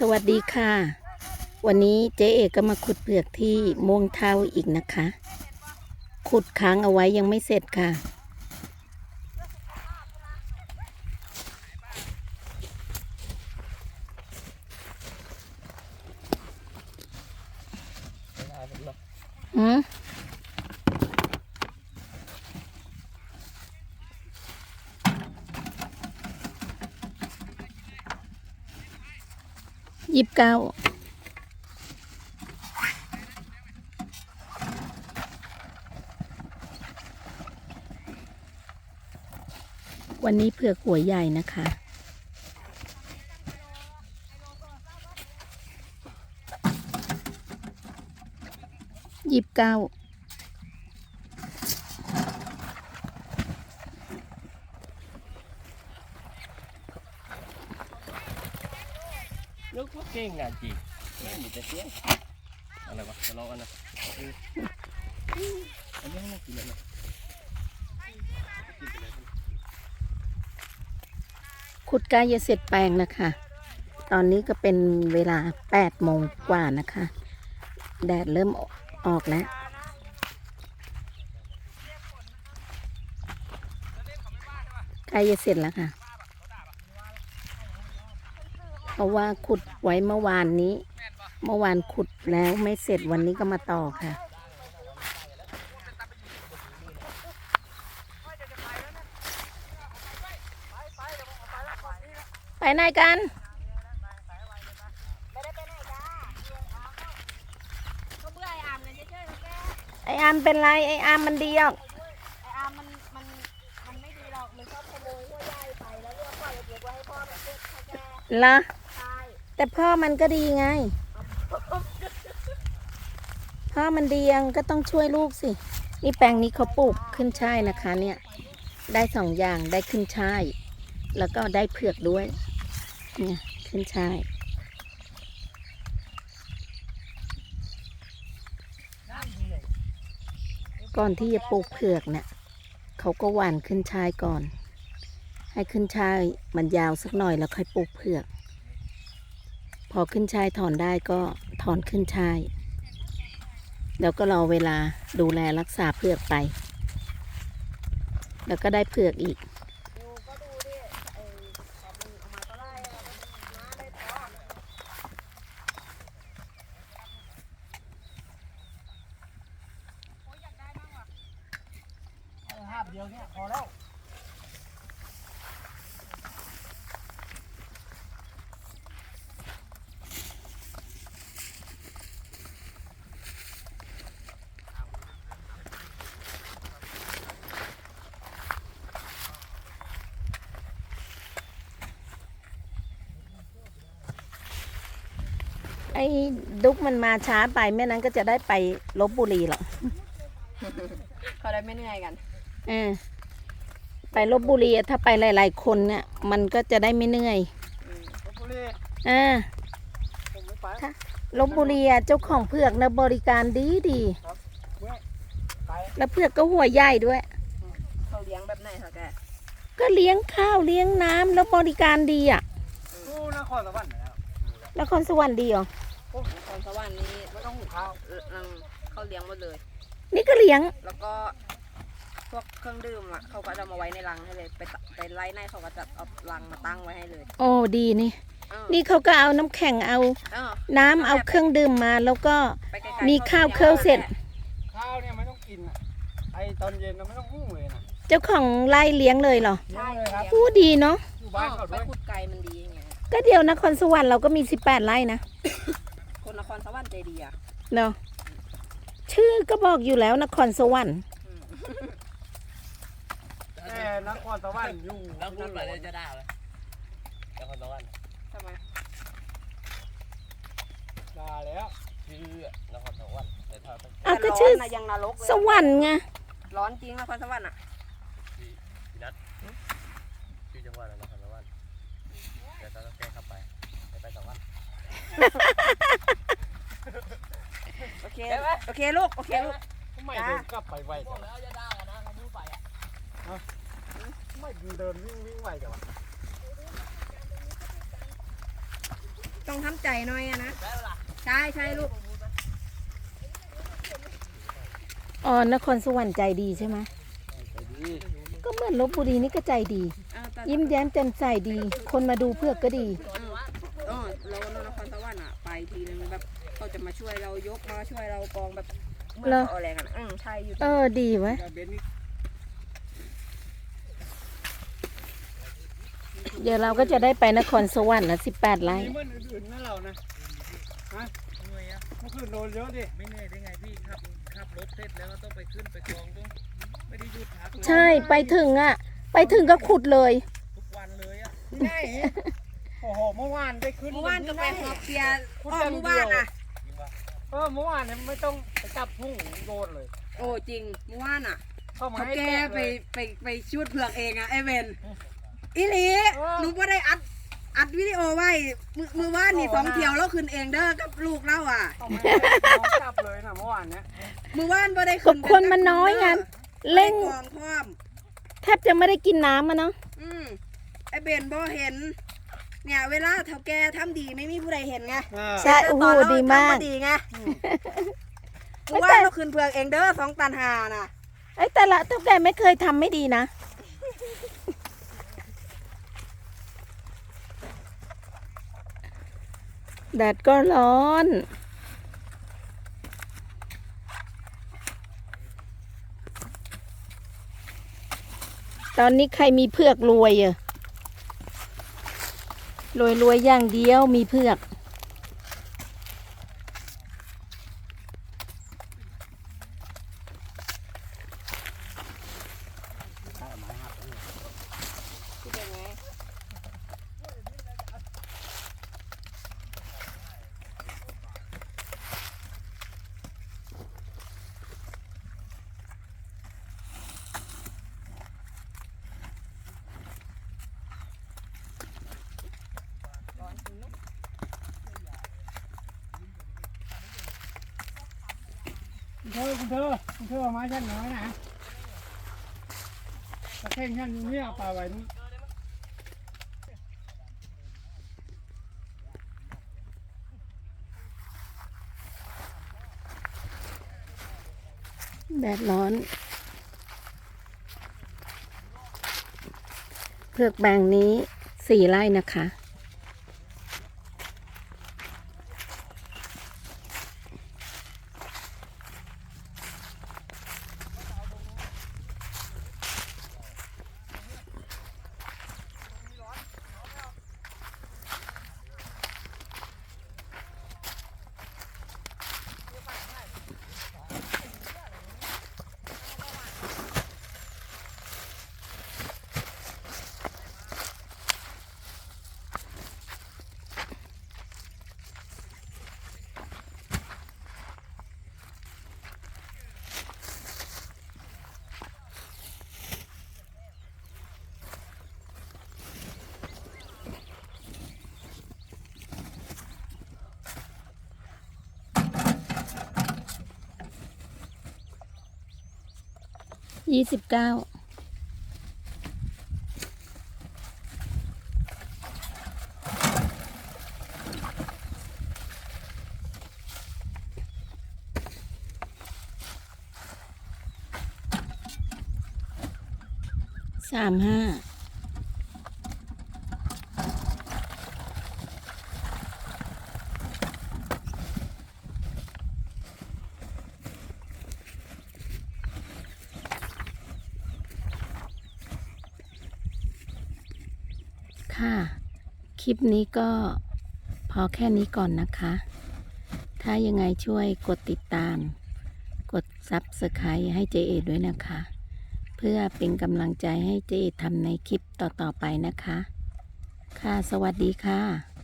สวัสดีค่ะ วันนี้เจ๊เอกก็มาขุดเปลือกที่ม่วงเท่าอีกนะคะ ขุดค้างเอาไว้ยังไม่เสร็จค่ะหืม ยี่สิบเก้าวันนี้เผือกหัวใหญ่นะคะ ยิบเก้า ลูกพวกเก่ งงานจริงไม่มีแต่เสียงอะไรวะจะลองกันนะอันนี้ให้มันกินเลยนะขุดกล้จะเสร็จแปลงนะคะ ตอนนี้ก็เป็นเวลาแปดโมงกว่านะคะ แดดเริ่มออกแล้วกล้จะเสร็จแล้วค่ะ เพราะว่าขุดไว้เมื่อวานนี้ เมื่อวานขุดแล้วไม่เสร็จวันนี้ก็มาต่อค่ะ ไปไหนกันเขาเบื่อไอ้อามเลยเฉยๆเขาแก้ไออามเป็นไร ไออามมันดีออกไอ้อามมันมันมันไม่ดีหรอกมันชอบขโมยหัวใหญ่ไปแล้วเรื่องปล่อยเก็บไว้ให้พ่อมันเก็บให้แกละใช่ แต่พ่อมันก็ดีไง พ่อมันดียังก็ต้องช่วยลูกสิ นี่แปลงนี้เขาปลูกขึ้นช่ายนะคะ เนี่ย ได้สองอย่างได้ขึ้นช่าย แล้วก็ได้เผือกด้วย เนี่ยขึ้นช่ายก่อนที่จะปลูกเผือกเนี่ยเขาก็หว่านขึ้นช่ายก่อน ให้ขึ้นช่ายมันยาวสักหน่อยแล้วค่อยปลูกเผือก พอขึ้นช่ายถอนได้ก็ถอนขึ้นช่าย แล้วก็รอเวลาดูแลรักษาเผือกไป แล้วก็ได้เผือกอีก ดูก็ดูดิไอ้ขอมันเอามาก็ได้เอามาได้พอ ภาพเดียวเนี่ยพอแล้ว ไอ้ดุกมันมาช้าไปแม่นั้นก็จะได้ไปลบบุรีหรอกเขาได้ไม่เหนื่อยกันเออไปลบบุรีอะถ้าไปหลาย ๆ คนเนี่ย มันก็จะได้ไม่เหนื่อยลพบุรีเออผมไม่ไปลบบุรีอะเจ้าของเผือกนะบริการดีดีเมื่อไปแล้วเผือกก็หัวใหญ่ด้วยเขาเลี้ยงแบบไหนคะแกก็เลี้ยงข้าวเลี้ยงน้ำแล้วบริการดีอะกู้นครสวรรค์แล้วแล้วคนสวรรค์ดีเหรอ นครสวรรค์นี่ไม่ต้องหุงข้าวเอออืมเขาเลี้ยงหมดเลย นี่ก็เลี้ยง แล้วก็พวกเครื่องดื่มอะเขาก็จะมาไว้ในรังให้เลย ไปตะไปไล่ในเขาก็จะเอารังมาตั้งไว้ให้เลยโอ้ดีนี่ เออนี่เขาก็เอาน้ำแข็งเอาเออน้ำเอาเครื่องดื่มมา แล้วก็ ไปไกลๆมีข้าวเครื่องเสร็จ ข้าวเนี่ยไม่ต้องกินอะไอตอนเย็นเราไม่ต้องหุ้งเลยนะเจ้าของไร่เลี้ยงเลยเหรอเยอะเลยครับพูดดีเนาะอยู่บ้าบ้านนเขาไปด้วยขุดไกลมันดีอย่างเงี้ยก็เดียวนครสวรรค์เราก็มี 18ไร่นะคนนค รสวรรค์ใจดีอะเนาะชื่อก็บอกอยู่แล้วนครสวรรค์อืมแต่นครสวรรค์อยู่แล้วพูดไปเลยจะด่าเลยนครสวรรค์ทำไมลาแล้วชื่อนครสวรรค์แต่ถ้าเป็นอะก็แต่ร้นชื่อนะยังนรกเลยสวรรค์ไงร้อนจริงนครสวรรค์อะพี่พี่นัทชื่อจังหวัดอะไรนครสวรรค์แต่ถ้าต้องแก้เข้าไปไปไปสวรรค์โอ เค โอเคลูก โอเคลูกทำไมเดินกลับไปไวจังวะแล้วจะด่ากันนะเขาพูดไปอะทำไมเดินวิ่งวิ่งไวจังวะต้องทำใจหน่อยอะนะ ใช่ใช่ลูก อ๋อนครสวรรค์ใจดีใช่ไหมก็เหมือนลบบุรีนี่ก็ใจดีเอาแต่ยิ้มแย้มแจ่มใสดี คนมาดูเพื่อกก็ดี ช่วยเรายกมาช่วยเรากองแบบเมื่อเหรอเขาเอาแรงกันอะอืมใช่อยู่เออดีไว้ยเดี๋ยวเราก็จะได้ไปนครสวรรค์นะสิบแปดไร่มีมันอื่นๆนะเรานะฮะเหนื่อยอะเมื่อคืนโดนเยอะดิไม่เหนื่อยได้ไงพี่ขับขับรถเสร็จแล้วก็ต้องไปขึ้นไปกองต้องไม่ได้หยุดพักเลยใช่ไปถึงอะ ไปถึงก็ขุดเลย ทุกวันเลยอะที่ไหนโอ้โหเมื่อวานได้ขึ้นเมื่อวานก็ไปหอบเปียร์คุณอ๋อเต็มเมื่อเดีวายวนอะจริงปะเออเมื่อวานเนี่ยไม่ต้องไปจับพุ่งโดนเลย โอ้จริงเมื่อวานอะเข้ามาเขาให้แกแตะไปเลยไปไปชูดเผือกเองอะไอเวนอีหลีเออหนูก็ได้อัดอัดวิดีโอไว้มือมือว่านนี่โอ้สองน่ะเที่ยวแล้วขึ้นเองเด้อกับลูกเราอะ เข้ามาให้น้องจับเลยนะเมื่อวานเนี้ยมือว่านบ่ได้กัขึ้บนคนมันน้อยไง เร่งกองพร้อม แทบจะไม่ได้กินน้ำอะเนาะอืมไอเบนบ่เห็น เนี่ยเวลาเท่าแกทำดีไม่มีผู้ใดเห็นไงเออใช่โอ้โหแต่ตนเราดีมาก ทำดีไงมือว่านเราขึ้นเผือกเองเด้อสองตันหาน่ะไอ้ยแต่ละเท่าแกไม่เคยทำไม่ดีนะ แดดก็ร้อน ตอนนี้ใครมีเผือกรวยอะ รวยรวยอย่างเดียวมีเผือก เธอคุณเธอคุณเธอเอาไม้ชั้นน้อยนะตะเข่งชั้นนี้เอาปลาไว้นี่แดดร้อนเผือกแบงนี้สี่ไร่นะคะ ยี่สิบเก้าสามห้า ค่ะ คลิปนี้ก็พอแค่นี้ก่อนนะคะ ถ้ายังไงช่วยกดติดตาม กดซับสไครต์ให้เจเอด้วยนะคะ เพื่อเป็นกำลังใจให้เจเอทำในคลิปต่อๆไปนะคะ ค่ะ สวัสดีค่ะ